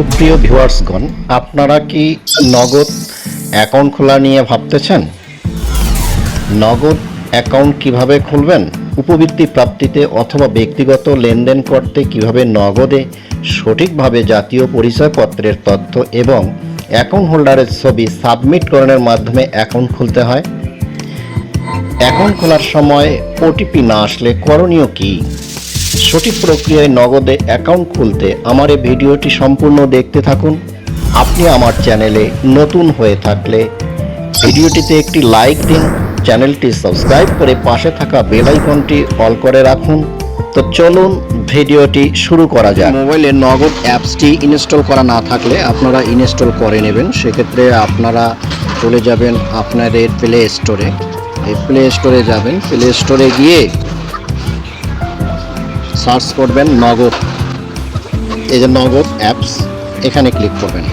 সুপ্রিয় ভিউয়ার্সগণ, আপনারা কি নগদ অ্যাকাউন্ট খোলা নিয়ে ভাবতেছেন? নগদ অ্যাকাউন্ট কীভাবে খুলবেন? উপবৃত্তি প্রাপ্তিতে অথবা ব্যক্তিগত লেনদেন করতে কীভাবে নগদে সঠিকভাবে জাতীয় পরিচয়পত্রের তথ্য এবং অ্যাকাউন্ট হোল্ডারের ছবি সাবমিট করানোর মাধ্যমে অ্যাকাউন্ট খুলতে হয়? অ্যাকাউন্ট খোলার সময় ওটিপি না আসলে করণীয় কি? সঠিক প্রক্রিয়ায় নগদে অ্যাকাউন্ট খুলতে আমার এই ভিডিওটি সম্পূর্ণ দেখতে থাকুন। আপনি আমার চ্যানেলে নতুন হয়ে থাকলে ভিডিওটিতে একটি লাইক দিন, চ্যানেলটি সাবস্ক্রাইব করে পাশে থাকা বেল আইকনটি অল করে রাখুন। তো চলুন ভিডিওটি শুরু করা যাক। মোবাইলে নগদ অ্যাপসটি ইনস্টল করা না থাকলে আপনারা ইনস্টল করে নেবেন। সেক্ষেত্রে আপনারা চলে যাবেন আপনাদের প্লে স্টোরে এই প্লে স্টোরে যাবেন। প্লে স্টোরে গিয়ে সার্চ করবেন নগদ, এই যে নগদ অ্যাপস, এখানে ক্লিক করবেন।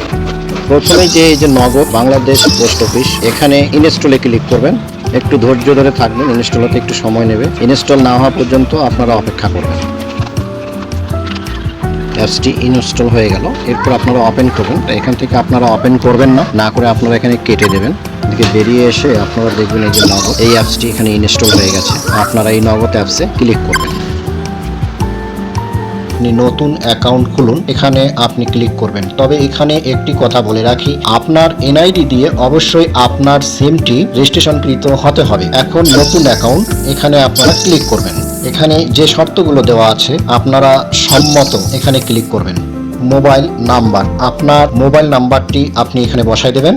প্রথমে যে এই যে নগদ বাংলাদেশ পোস্ট অফিস, এখানে ইনস্টলে ক্লিক করবেন। একটু ধৈর্য ধরে থাকবেন ইনস্টল হতে একটু সময় নেবে। ইনস্টল না হওয়া পর্যন্ত আপনারা অপেক্ষা করবেন। অ্যাপসটি ইনস্টল হয়ে গেল। এরপর আপনারা ওপেন করবেন এখান থেকে আপনারা ওপেন করবেন না। না করে আপনারা এখানে কেটে দেবেন। এদিকে বেরিয়ে এসে আপনারা দেখবেন এই যে নগদ, এই অ্যাপসটি এখানে ইনস্টল হয়ে গেছে। আপনারা এই নগদ অ্যাপসে ক্লিক করবেন। আপনি নতুন অ্যাকাউন্ট খুলুন, এখানে আপনি ক্লিক করবেন। তবে এখানে একটি কথা বলে রাখি, আপনার এনআইডি দিয়ে অবশ্যই আপনার সিমটি রেজিস্ট্রেশনকৃত হতে হবে। এখন নতুন অ্যাকাউন্ট, এখানে আপনারা ক্লিক করবেন। এখানে যে শর্তগুলো দেওয়া আছে, আপনারা সম্মত এখানে ক্লিক করবেন। মোবাইল নাম্বার, আপনার মোবাইল নাম্বারটি আপনি এখানে বসাই দেবেন।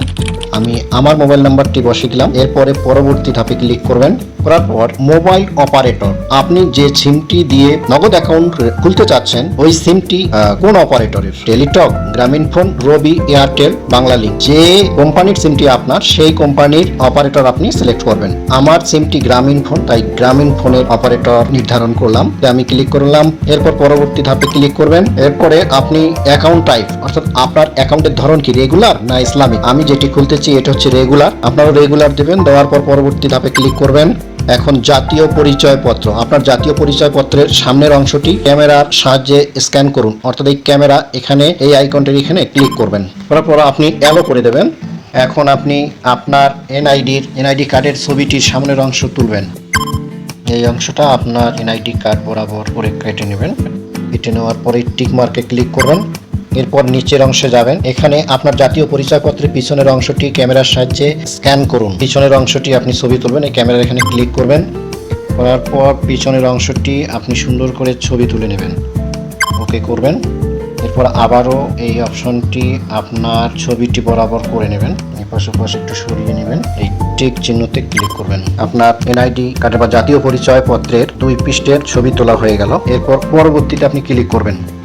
আমি আমার মোবাইল নাম্বারটি বসিয়ে দিলাম। এরপরে পরবর্তী ধাপে ক্লিক করবেন। করার পর মোবাইল অপারেটর, আপনি যে সিমটি দিয়ে নগদ অ্যাকাউন্ট খুলতে চাচ্ছেন, ওই সিমটি কোন অপারেটরের? Teletalk, Grameenphone, Robi, Airtel, Banglalink. যে কোম্পানির সিমটি আপনার, সেই কোম্পানির অপারেটর আপনি সিলেক্ট করবেন। আমার সিমটি গ্রামীণ ফোন, তাই গ্রামীণ ফোনের অপারেটর নির্ধারণ করলাম। আমি ক্লিক করলাম। এরপর পরবর্তী ধাপে ক্লিক করবেন। এরপরে আপনি অ্যাকাউন্ট টাইপ অর্থাৎ আপনার অ্যাকাউন্টের ধরন কি রেগুলার না ইসলামিক? আমি যেটি খুলতে চাই, এটা হচ্ছে রেগুলার আপনারা রেগুলার দেবেন, দেওয়ার পর পরবর্তী ধাপে ক্লিক করবেন। এখন জাতীয় পরিচয়পত্র। আপনার জাতীয় পরিচয়পত্রের সামনের অংশটি ক্যামেরার সাহায্যে স্ক্যান করুন। অর্থাৎ এই ক্যামেরা এখানে, এই আইকনটির এখানে ক্লিক করবেন। করার পর আপনি অ্যালো করে দেবেন। এখন আপনি আপনার এনআইডির, এনআইডি কার্ডের ছবিটির সামনের অংশ তুলবেন। এই অংশটা আপনার এনআইডি কার্ড বরাবর করে কেটে নেবেন। কেটে নেওয়ার পরে টিক মার্কে ক্লিক করবেন। এরপর নিচের অংশে যাবেন। এখানে আপনার জাতীয় পরিচয়পত্রের পিছনের অংশটি ক্যামেরার সাহায্যে স্ক্যান করুন। পিছনের অংশটি আপনি ছবি তুলবেন, এই ক্যামেরার এখানে ক্লিক করবেন। করার পর পিছনের অংশটি আপনি সুন্দর করে ছবি তুলে নেবেন। ওকে করবেন। এরপর আবারও এই অপশনটি আপনার ছবিটি বরাবর করে নেবেন। এই পাশে পাশে একটু সরিয়ে নেবেন। এই টিক চিহ্নতে ক্লিক করবেন। আপনার এনআইডি কার্ড বা জাতীয় পরিচয় পত্রের দুই পৃষ্ঠের ছবি তোলা হয়ে গেল। এরপর পরবর্তীতে আপনি ক্লিক করবেন।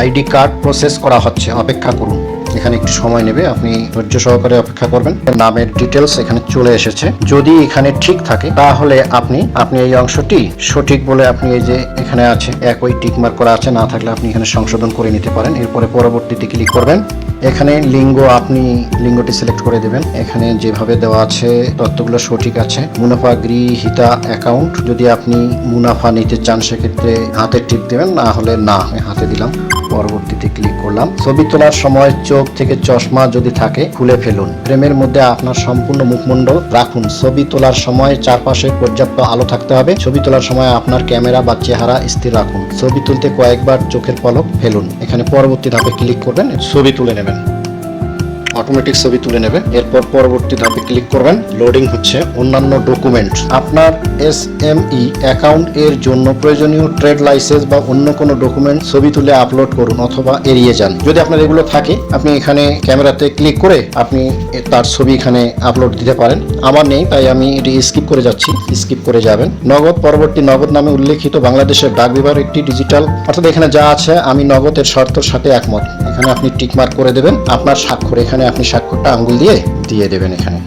আইডি কার্ড প্রসেস করা হচ্ছে। অপেক্ষা করুন। এখানে একটু সময় নেবে, আপনি ধৈর্য সহকারে অপেক্ষা করবেন। নামের ডিটেলস এখানে চলে এসেছে। যদি এখানে ঠিক থাকে, তাহলে আপনি আপনি এই অংশটি সঠিক বলে আপনি এই যে এখানে আছে, একই টিক মার্ক করা আছে, না থাকলে আপনি এখানে সংশোধন করে নিতে পারেন। এরপরে পরবর্তীতে ক্লিক করবেন। এখানে লিঙ্গ আপনি লিঙ্গটি সিলেক্ট করে দেবেন। এখানে যেভাবে দেওয়া আছে, তথ্যগুলো সঠিক আছে। মুনাফা, গৃহীতা অ্যাকাউন্ট যদি আপনি মুনাফা নিতে চান, সেক্ষেত্রে হাতে টিপ দেবেন, না হলে না হাতে দিলাম। পরবর্তীতে ক্লিক করলাম। ছবি তোলার সময় চোখ থেকে চশমা যদি থাকে, খুলে ফেলুন। ফ্রেমের মধ্যে আপনার সম্পূর্ণ মুখমণ্ডল রাখুন। ছবি তোলার সময় চারপাশে পর্যাপ্ত আলো থাকতে হবে। ছবি তোলার সময় আপনার ক্যামেরা বা চেহারা স্থির রাখুন। ছবি তুলতে কয়েকবার চোখের পলক ফেলুন। এখানে পরবর্তী ধাপে ক্লিক করবেন, ছবি তুলে নেবেন। অটোমেটিক ছবি তুলে নেবে। এরপর পরবর্তী ধাপে ক্লিক করবেন। লোডিং হচ্ছে। অন্যান্য ডকুমেন্ট আপনার এস এম ই অ্যাকাউন্ট এর জন্য প্রয়োজনীয় ট্রেড লাইসেন্স বা অন্য কোনো ডকুমেন্ট ছবি তুলে আপলোড করুন অথবা এড়িয়ে যান। যদি আপনার এগুলো থাকে, আপনি এখানে ক্যামেরাতে ক্লিক করে আপনি তার ছবি এখানে আপলোড দিতে পারেন। আমার নেই, তাই আমি এটি স্কিপ করে যাচ্ছি। স্কিপ করে যাবেন। নগদ, পরবর্তী নগদ নামে উল্লেখিত বাংলাদেশের ডাক বিভাগ একটি ডিজিটাল অর্থাৎ এখানে যা আছে, আমি নগদের শর্তর সাথে একমত। এখানে আপনি টিকমার্ক করে দেবেন। আপনার স্বাক্ষর এখানে আপনি স্বাক্ষরটা আঙ্গুল দিয়ে দিয়ে দেবেন এখানে।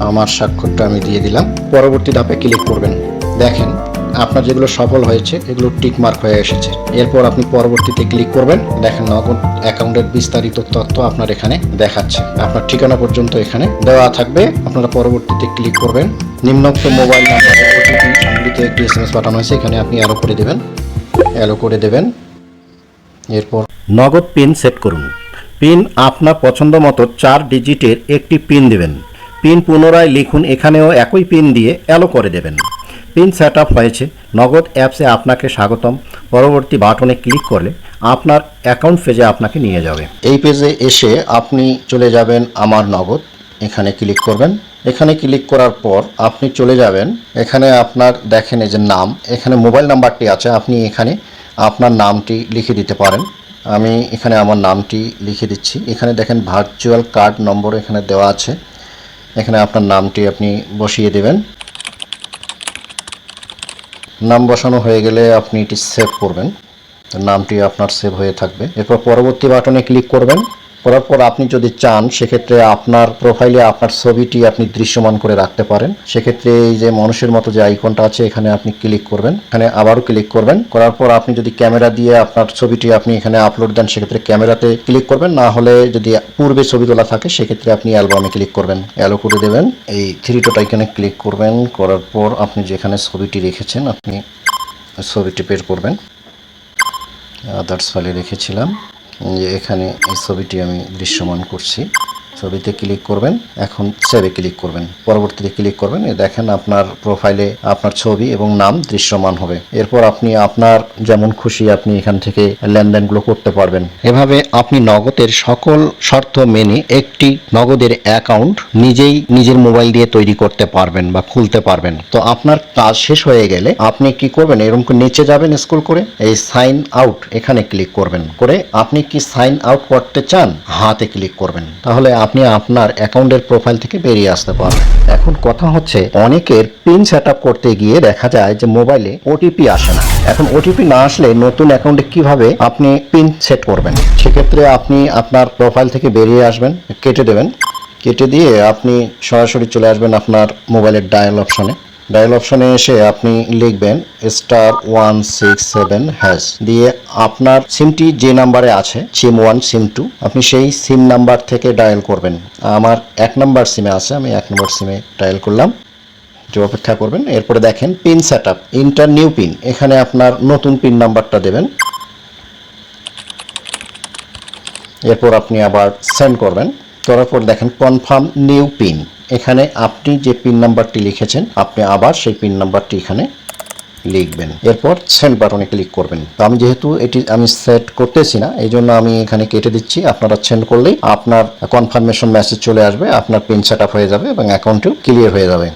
আমার স্বাক্ষরটা আমি দিয়ে দিলাম। পরবর্তী ধাপে ক্লিক করবেন। দেখেন, আপনার যেগুলো সফল হয়েছে, এগুলো টিক মার্ক হয়ে এসেছে। এরপর আপনি পরবর্তীতে ক্লিক করবেন। দেখেন, নগদ অ্যাকাউন্টের বিস্তারিত তথ্য আপনার এখানে দেখাচ্ছে। আপনার ঠিকানা পর্যন্ত এখানে দেওয়া থাকবে। আপনারা পরবর্তীতে ক্লিক করবেন। নিম্নোক্ত মোবাইল নাম্বারে একটি এস এম এস পাঠানো হয়েছে। এখানে আপনি অ্যালো করে দেবেন। অ্যালো করে দেবেন। এরপর নগদ পিন সেট করুন। পিন আপনার পছন্দ মতো চার ডিজিটের একটি পিন দেবেন। পিন পুনরায় লিখুন, এখানেও একই পিন দিয়ে অ্যালো করে দেবেন। পিন সেট হয়েছে। নগদ অ্যাপসে আপনাকে স্বাগতম। পরবর্তী বাটনে ক্লিক করলে আপনার অ্যাকাউন্ট পেজে আপনাকে নিয়ে যাবে। এই পেজে এসে আপনি চলে যাবেন আমার নগদ। এখানে ক্লিক করবেন। এখানে ক্লিক করার পর আপনি চলে যাবেন। এখানে আপনার দেখেন এই যে নাম। এখানে মোবাইল নাম্বারটি আছে। আপনি এখানে আপনার নামটি লিখে দিতে পারেন। আমি এখানে আমার নামটি লিখে দিচ্ছি। এখানে দেখেন ভার্চুয়াল কার্ড নম্বর এখানে দেওয়া আছে। এখানে আপনার নামটি আপনি বসিয়ে দেবেন। নাম বসানো হয়ে গেলে আপনি এটি সেভ করবেন। নামটি আপনার সেভ হয়ে থাকবে। এরপর পরবর্তী বাটনে ক্লিক করবেন। করার পর আপনি যদি চান, সেক্ষেত্রে আপনার প্রোফাইলে আপনার ছবিটি আপনি দৃশ্যমান করে রাখতে পারেন। সেক্ষেত্রে এই যে মানুষের মতো যে আইকনটা আছে, এখানে আপনি ক্লিক করবেন। এখানে আবারও ক্লিক করবেন। করার পর আপনি যদি ক্যামেরা দিয়ে আপনার ছবিটি আপনি এখানে আপলোড দেন, সেক্ষেত্রে ক্যামেরাতে ক্লিক করবেন। না হলে যদি পূর্বে ছবি তোলা থাকে, সেক্ষেত্রে আপনি অ্যালবামে ক্লিক করবেন। অ্যালো করে দেবেন। এই থ্রি ডট আইকনে ক্লিক করবেন। করার পর আপনি যেখানে ছবিটি রেখেছেন, আপনি ছবিটি বের করবেন। আদার্স ফাইলে রেখেছিলাম। যে এখানে এই ছবিটি আমি দৃশ্যমান করছি। ছবিতে ক্লিক করবেন, এখন সেভে ক্লিক করবেন। পরবর্তীতে ক্লিক করবেন দেখেন আপনার প্রোফাইলে আপনার ছবি এবং নাম দৃশ্যমান হবে। এরপর আপনি আপনার যেমন খুশি আপনি এখান থেকে লেনদেনগুলো করতে পারবেন। এভাবে আপনি নগদের সকল শর্ত মেনে একটি নগদের অ্যাকাউন্ট নিজেই নিজের মোবাইল দিয়ে তৈরি করতে পারবেন বা খুলতে পারবেন। তো আপনার কাজ শেষ হয়ে গেলে আপনি কি করবেন? এরকম নিচে যাবেন স্কুল করে, এই সাইন আউট এখানে ক্লিক করবেন। করে আপনি কি সাইন আউট করতে চান? হাতে ক্লিক করবেন। তাহলে আপনি আপনার অ্যাকাউন্টের প্রোফাইল থেকে বেরিয়ে আসতে পারবেন। এখন কথা হচ্ছে, অনেকের পিন সেট করতে গিয়ে দেখা যায় যে মোবাইলে ওটিপি আসে না। এখন ওটিপি না আসলে নতুন অ্যাকাউন্টে কীভাবে আপনি পিন সেট করবেন? সেক্ষেত্রে আপনি আপনার প্রোফাইল থেকে বেরিয়ে আসবেন, কেটে দেবেন। কেটে দিয়ে আপনি সরাসরি চলে আসবেন আপনার মোবাইলের ডায়াল অপশনে। ডায়াল অপশনে এসে আপনি লিখবেন star one six seven hash. দিয়ে আপনার সিমটি যে নাম্বারে আছে, সিম ওয়ান, সিম টু, আপনি সেই সিম নাম্বার থেকে ডায়াল করবেন। আমার এক নাম্বার সিমে আছে, আমি এক নম্বর সিমে ডায়াল করলাম। যে অপেক্ষা করবেন, এরপরে দেখেন pin set up enter new pin. এখানে আপনার নতুন পিন নাম্বারটা দেবেন। এরপর আপনি আবার সেন্ড করবেন। করার পর দেখেন কনফার্ম নিউ পিন। এখানে আপনি যে পিন নাম্বারটি লিখেছেন, আপনি আবার সেই পিন নাম্বারটি এখানে লিখবেন। এরপর সেন্ড বাটনে ক্লিক করবেন। তো আমি যেহেতু এটি আমি সেট করতেছি না এই জন্য আমি এখানে কেটে দিচ্ছি। আপনারা সেন্ড করলেই আপনার কনফার্মেশন মেসেজ চলে আসবে, আপনার পিন সেট হয়ে যাবে এবং অ্যাকাউন্টটিও ক্লিয়ার হয়ে যাবে।